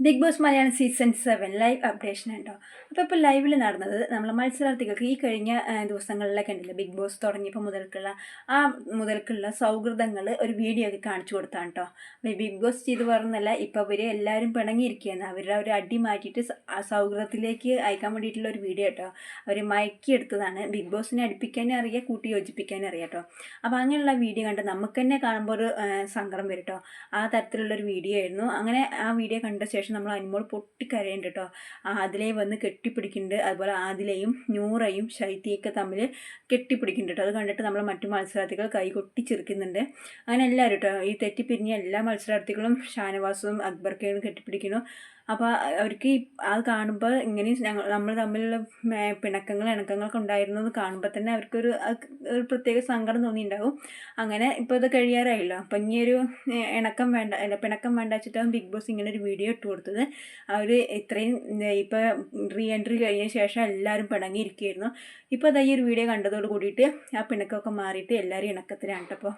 Bigg Boss Malayalam season seven live updation ഉണ്ടോ? അപ്പോൾ ഇപ്പോൾ ലൈവിൽ നടന്നത് നമ്മൾ മത്സരാർത്ഥികൾക്ക് ഈ കഴിഞ്ഞ ദിവസങ്ങളിലൊക്കെ ഉണ്ടല്ലോ ബിഗ് ബോസ് തുടങ്ങിയപ്പോൾ മുതൽക്കുള്ള ആ മുതൽക്കുള്ള സൗഹൃദങ്ങൾ ഒരു വീഡിയോ ഒക്കെ കാണിച്ചു കൊടുത്താണ് കേട്ടോ അപ്പോൾ ബിഗ് ബോസ് ചെയ്ത് പറഞ്ഞല്ല ഇപ്പോൾ അവർ എല്ലാവരും പിണങ്ങിയിരിക്കുകയാണ്. അവരുടെ ഒരു അടി മാറ്റിയിട്ട് സൗഹൃദത്തിലേക്ക് അയക്കാൻ വേണ്ടിയിട്ടുള്ള ഒരു വീഡിയോ കേട്ടോ അവർ മയക്കി എടുത്തതാണ്. ബിഗ് ബോസിനെ അടുപ്പിക്കാനും അറിയാം കൂട്ടി യോജിപ്പിക്കാനും അറിയാം കേട്ടോ അപ്പോൾ അങ്ങനെയുള്ള വീഡിയോ കണ്ട് നമുക്ക് തന്നെ കാണുമ്പോൾ ഒരു സങ്കടം വരും കേട്ടോ ആ തരത്തിലുള്ളൊരു വീഡിയോ ആയിരുന്നു. അങ്ങനെ ആ വീഡിയോ കണ്ട ശേഷം നമ്മൾ അനുമോൾ പൊട്ടിക്കരയുണ്ട് കേട്ടോ ആദിലേ വന്ന് കെട്ടിപ്പിടിക്കുന്നുണ്ട്. അതുപോലെ ആദിലയും നൂറയും ശൈത്യയൊക്കെ തമ്മിൽ കെട്ടിപ്പിടിക്കുന്നുണ്ട് കേട്ടോ. അത് കണ്ടിട്ട് നമ്മൾ മറ്റു മത്സരാർത്ഥികൾ കൈ കൊട്ടി ചിരിക്കുന്നുണ്ട്. അങ്ങനെ എല്ലാവരും കേട്ടോ ഈ തെറ്റിപ്പിരിഞ്ഞ എല്ലാ മത്സരാർത്ഥികളും ഷാനവാസും അക്ബർക്കയും കെട്ടിപ്പിടിക്കുന്നു. അപ്പോൾ അവർക്ക് അത് കാണുമ്പോൾ ഇങ്ങനെ ഞങ്ങൾ നമ്മൾ തമ്മിലുള്ള പിണക്കങ്ങൾ ഇണക്കങ്ങളൊക്കെ ഉണ്ടായിരുന്നു എന്ന് കാണുമ്പോൾ തന്നെ അവർക്കൊരു ഒരു പ്രത്യേക സങ്കടം തോന്നിയിട്ടുണ്ടാവും. അങ്ങനെ ഇപ്പോൾ ഇത് കഴിയാറായില്ല. അപ്പം ഇനിയൊരു ഇണക്കം വേണ്ട അല്ല പിണക്കം വേണ്ട വെച്ചിട്ട് ബിഗ് ബോസ് ഇങ്ങനെ ഒരു വീഡിയോ ഇട്ട് കൊടുത്തത്. അവർ ഇത്രയും ഇപ്പോൾ റീ എൻട്രി കഴിഞ്ഞ ശേഷം എല്ലാവരും പിണങ്ങിയിരിക്കുകയായിരുന്നു. ഇപ്പോൾ അതാ ഈ ഒരു വീഡിയോ കണ്ടതോട് കൂടിയിട്ട് ആ പിണക്കമൊക്കെ മാറിയിട്ട് എല്ലാവരും ഇണക്കത്തിലാണ് കേട്ടോ അപ്പോൾ